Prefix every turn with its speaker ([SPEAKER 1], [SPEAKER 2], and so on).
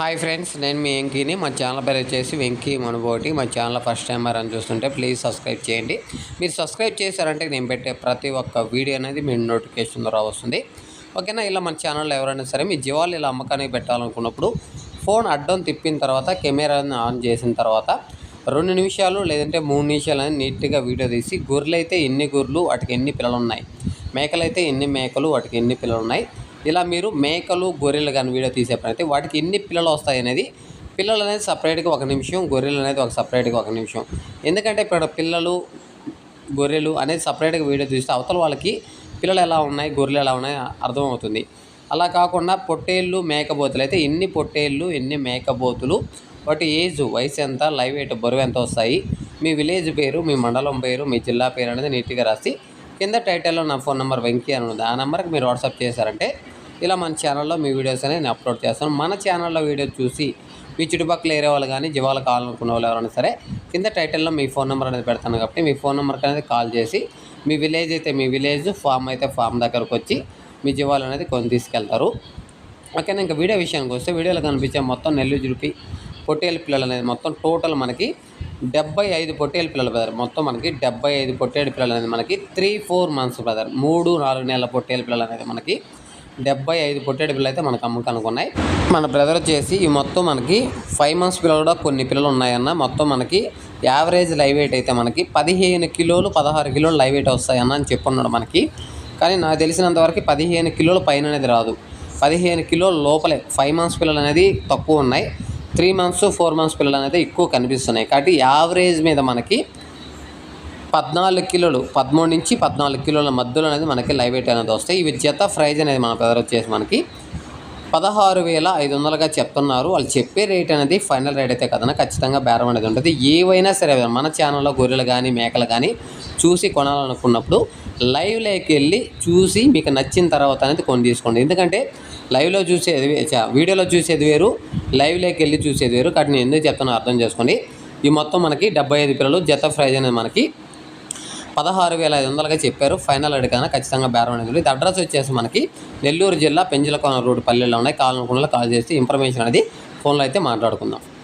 [SPEAKER 1] Hi friends నేను మీ వెంకీని. మా channel పేరు వచ్చేసి వెంకీ మనబోటి. మా ఛానల్ ఫస్ట్ టైం అని చూస్తుంటే ప్లీజ్ సబ్స్క్రైబ్ చేయండి. మీరు సబ్స్క్రైబ్ చేశారంటే నేను పెట్టే ప్రతి ఒక్క వీడియో అనేది మీ నోటిఫికేషన్ ద్వారా వస్తుంది. ఓకేనా ఇలా మన ఛానల్లో ఎవరైనా సరే మీ జీవాలు ఇలా అమ్మకానికి పెట్టాలనుకున్నప్పుడు ఫోన్ అడ్డం తిప్పిన తర్వాత కెమెరాని ఆన్ చేసిన తర్వాత రెండు నిమిషాలు లేదంటే మూడు నిమిషాలు అనేది నీట్గా వీడియో తీసి గొర్రెలు అయితే ఎన్ని గొర్రెలు వాటికి ఎన్ని పిల్లలు ఉన్నాయి మేకలు అయితే ఎన్ని మేకలు వాటికి ఎన్ని పిల్లలు ఉన్నాయి ఇలా మీరు మేకలు గొర్రెలు కానీ వీడియో తీసే వాటికి ఎన్ని పిల్లలు వస్తాయి అనేది పిల్లలు అనేది సపరేట్గా ఒక నిమిషం గొర్రెలు అనేది ఒక సపరేట్గా ఒక నిమిషం. ఎందుకంటే ఇప్పుడు పిల్లలు గొర్రెలు అనేది సపరేట్గా వీడియో తీస్తే అవతల వాళ్ళకి పిల్లలు ఎలా ఉన్నాయి గొర్రెలు ఎలా ఉన్నాయి అర్థమవుతుంది. అలా కాకుండా పొట్టేళ్ళు మేకపోతులు అయితే ఎన్ని పొట్టేళ్ళు ఎన్ని మేకపోతులు వాటి ఏజ్ వయసు ఎంత లైవ్ ఎయిట్ బరువు ఎంత వస్తాయి మీ విలేజ్ పేరు మీ మండలం పేరు మీ జిల్లా పేరు అనేది నీట్గా రాసి కింద టైటిల్లో నా ఫోన్ నెంబర్ వెంకీ అని ఉంది. ఆ నెంబర్కి మీరు వాట్సాప్ చేశారంటే ఇలా మన ఛానల్లో మీ వీడియోస్ అనేది నేను అప్లోడ్ చేస్తాను. మన ఛానల్లో వీడియో చూసి మీ చుట్టుపక్కల ఏరే వాళ్ళు కానీ జీవాలు కావాలనుకున్న వాళ్ళు ఎవరైనా సరే కింద టైటిల్లో మీ ఫోన్ నెంబర్ అనేది పెడతాను కాబట్టి మీ ఫోన్ నెంబర్కి అనేది కాల్ చేసి మీ విలేజ్ అయితే మీ విలేజ్ ఫామ్ అయితే ఫామ్ దగ్గరకు వచ్చి మీ జీవాలు అనేది కొని తీసుకెళ్తారు. ఓకేనా ఇంకా వీడియో విషయానికి వస్తే వీడియోలో కనిపించే మొత్తం నెల్లు జుడిపి పొట్టేలు పిల్లలు అనేది మొత్తం టోటల్ మనకి డెబ్బై ఐదు పొట్టేలు పిల్లలు బ్రదర్ మొత్తం మనకి డెబ్బై ఐదు పొట్టేడు పిల్లలు అనేది మనకి త్రీ ఫోర్ మంత్స్ బ్రదర్ మూడు నాలుగు నెలల పొట్టేలు పిల్లలు అనేది మనకి డెబ్బై ఐదు పొట్టేడు పిల్లలు అయితే మనకు అమ్మకానికి ఉన్నాయి మన బ్రదర్ వచ్చేసి ఈ మొత్తం మనకి ఫైవ్ మంత్స్ పిల్లలు కూడా కొన్ని పిల్లలు ఉన్నాయన్న. మొత్తం మనకి యావరేజ్ లైవ్ వెయిట్ అయితే మనకి పదిహేను కిలోలు పదహారు కిలోలు లైవ్ వెయిట్ వస్తాయన్న అని చెప్పున్నాడు మనకి. కానీ నాకు తెలిసినంత వరకు పదిహేను కిలోల పైన అనేది రాదు. పదిహేను కిలోల లోపలే ఫైవ్ మంత్స్ పిల్లలు అనేది తక్కువ ఉన్నాయి. త్రీ మంత్స్ ఫోర్ మంత్స్ పిల్లలు అనేది ఎక్కువ కనిపిస్తున్నాయి. కాబట్టి యావరేజ్ మీద మనకి పద్నాలుగు కిలోలు పదమూడు నుంచి పద్నాలుగు కిలోల మధ్యలో అనేది మనకి లైవ్ వెయిట్ అనేది వస్తాయి. ఇవి జత ప్రైజ్ అనేది మన పెద్ద వచ్చేసి మనకి పదహారు వేల ఐదు వందలుగా చెప్తున్నారు. వాళ్ళు చెప్పే రేట్ అనేది ఫైనల్ రేట్ అయితే కదన ఖచ్చితంగా బేరం అనేది ఉంటుంది. ఏవైనా సరే మన ఛానల్లో గొర్రెలు కానీ మేకలు కానీ చూసి కొనాలనుకున్నప్పుడు లైవ్లోకి వెళ్ళి చూసి మీకు నచ్చిన తర్వాత అనేది కొని తీసుకోండి. ఎందుకంటే లైవ్లో చూసేది వీడియోలో చూసేది వేరు లైవ్లోకి వెళ్ళి చూసేది వేరు. కాబట్టి నేను ఎందుకు చెప్తానో అర్థం చేసుకోండి. ఈ మొత్తం మనకి డెబ్బై ఐదు పిల్లలు జత ప్రైజ్ అనేది మనకి పదహారు వేల ఐదు వందలుగా చెప్పారు. ఫైనల్ అడిగిన ఖచ్చితంగా బేరం అనేది ఉంది. ఇది అడ్రస్ వచ్చేసి మనకి నెల్లూరు జిల్లా పెంజలకోన రోడ్డు పల్లెల్లో ఉన్నాయి. కావాలనుకున్న కాల్ చేసి ఇన్ఫర్మేషన్ అనేది ఫోన్లో అయితే మాట్లాడుకుందాం.